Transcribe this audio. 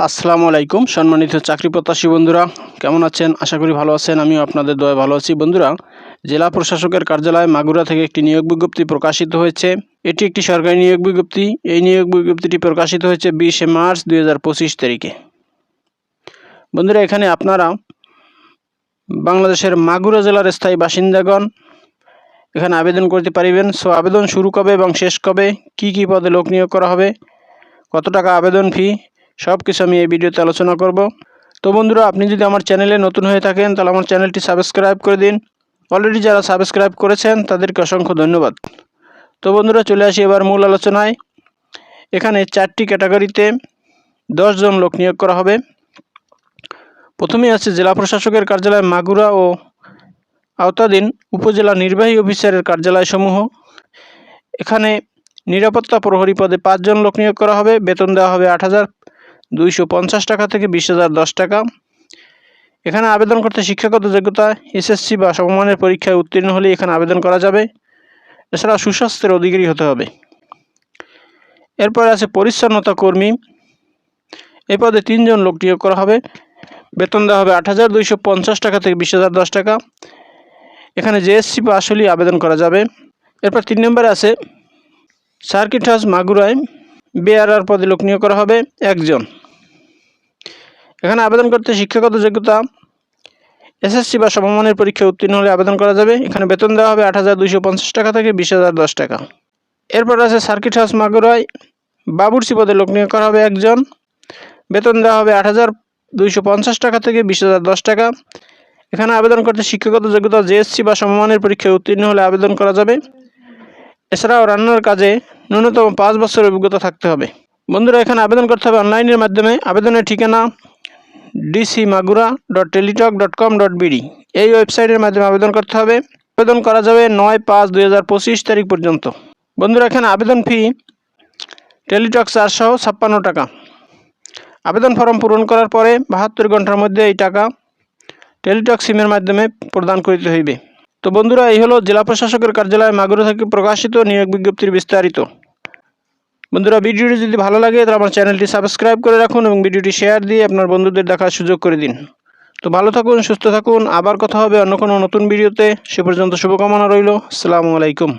আসসালামু আলাইকুম, সম্মানিত চাকরি প্রত্যাশী বন্ধুরা, কেমন আছেন? আশা করি ভালো আছেন, আমিও আপনাদের দয়া ভালো আছি। বন্ধুরা, জেলা প্রশাসকের কার্যালয় মাগুরা থেকে একটি নিয়োগ বিজ্ঞপ্তি প্রকাশিত হয়েছে। এটি একটি সরকারি নিয়োগ বিজ্ঞপ্তি। এই নিয়োগ বিজ্ঞপ্তিটি প্রকাশিত হয়েছে বিশে মার্চ দু হাজার পঁচিশ তারিখে। বন্ধুরা, এখানে আপনারা বাংলাদেশের মাগুরা জেলার স্থায়ী বাসিন্দাগণ এখানে আবেদন করতে পারিবেন। সো, আবেদন শুরু কবে এবং শেষ কবে? কি কি পদে লোক নিয়োগ করা হবে? কত টাকা আবেদন ফি? সব কিছু আমি এই ভিডিওতে আলোচনা করব। তো বন্ধুরা, আপনি যদি আমার চ্যানেলে নতুন হয়ে থাকেন, তাহলে আমার চ্যানেলটি সাবস্ক্রাইব করে দিন। অলরেডি যারা সাবস্ক্রাইব করেছেন, তাদেরকে অসংখ্য ধন্যবাদ। তো বন্ধুরা, চলে আসি এবার মূল আলোচনায়। এখানে চারটি ক্যাটাগরিতে জন লোক নিয়োগ করা হবে। প্রথমেই আছে জেলা প্রশাসকের কার্যালয় মাগুরা ও আওতাধীন উপজেলা নির্বাহী অফিসারের কার্যালয়সমূহ। এখানে নিরাপত্তা প্রহরী পদে পাঁচজন লোক নিয়োগ করা হবে। বেতন দেওয়া হবে আট হাজার। দুইশো পঞ্চাশ টাকা থেকে বিশ হাজার দশ টাকা। এখানে আবেদন করতে শিক্ষাগত যোগ্যতা, এসএসসি বা সমমানের পরীক্ষায় উত্তীর্ণ হলে এখানে আবেদন করা যাবে। এছাড়া সুস্বাস্থ্যের অধিকারী হতে হবে। এরপরে আছে পরিচ্ছন্নতা কর্মী। এ পদে তিনজন লোক নিয়োগ করা হবে। বেতন দেওয়া হবে আট হাজার দুইশো পঞ্চাশ টাকা থেকে বিশ হাজার দশ টাকা। এখানে জেএসসি বা আসলেই আবেদন করা যাবে। এরপর তিন নম্বরে আছে সার্কিট হাউস মাগুরায়, বেআরআর পদে লোক নিয়োগ করা হবে একজন। এখানে আবেদন করতে শিক্ষাগত যোগ্যতা এসএসসি বা সমমানের পরীক্ষায় উত্তীর্ণ হলে আবেদন করা যাবে। এখানে বেতন দেওয়া হবে আট হাজার দুইশো পঞ্চাশ টাকা থেকে বিশ হাজার দশ টাকা। এরপর আছে সার্কিট হাউস মাগুরায়। বাবুরসি পদে লোক নিয়োগ করা হবে একজন। বেতন দেওয়া হবে আট হাজার দুইশো পঞ্চাশ টাকা থেকে বিশ হাজার দশ টাকা। এখানে আবেদন করতে শিক্ষাগত যোগ্যতা জেএসসি বা সমমানের পরীক্ষায় উত্তীর্ণ হলে আবেদন করা যাবে। এছাড়াও রান্নার কাজে ন্যূনতম পাঁচ বছরের অভিজ্ঞতা থাকতে হবে। বন্ধুরা, এখানে আবেদন করতে হবে অনলাইনের মাধ্যমে। আবেদনের ঠিকানা DC Magura dot Teletalk dot com dot BD এই ওয়েবসাইটের মাধ্যমে আবেদন করতে হবে। আবেদন করা যাবে নয় পাঁচ দুই তারিখ পর্যন্ত। বন্ধুরা, এখানে আবেদন ফি টেলিটক চারশো ছাপ্পান্ন টাকা। আবেদন ফর্ম পূরণ করার পরে বাহাত্তর ঘণ্টার মধ্যে এই টাকা টেলিটক সিমের মাধ্যমে প্রদান করিতে হইবে। তো বন্ধুরা, এই হলো জেলা প্রশাসকের কার্যালয়, মাগুরা থেকে প্রকাশিত নিয়োগ বিজ্ঞপ্তির বিস্তারিত। বন্ধুরা, ভিডিওটি যদি ভালো লাগে, তাহলে আমার চ্যানেলটি সাবস্ক্রাইব করে রাখুন এবং ভিডিওটি শেয়ার দিয়ে আপনার বন্ধুদের দেখার সুযোগ করে দিন। তো ভালো থাকুন, সুস্থ থাকুন, আবার কথা হবে অন্য কোনো নতুন ভিডিওতে। সে পর্যন্ত শুভকামনা রইল। আসসালামু আলাইকুম।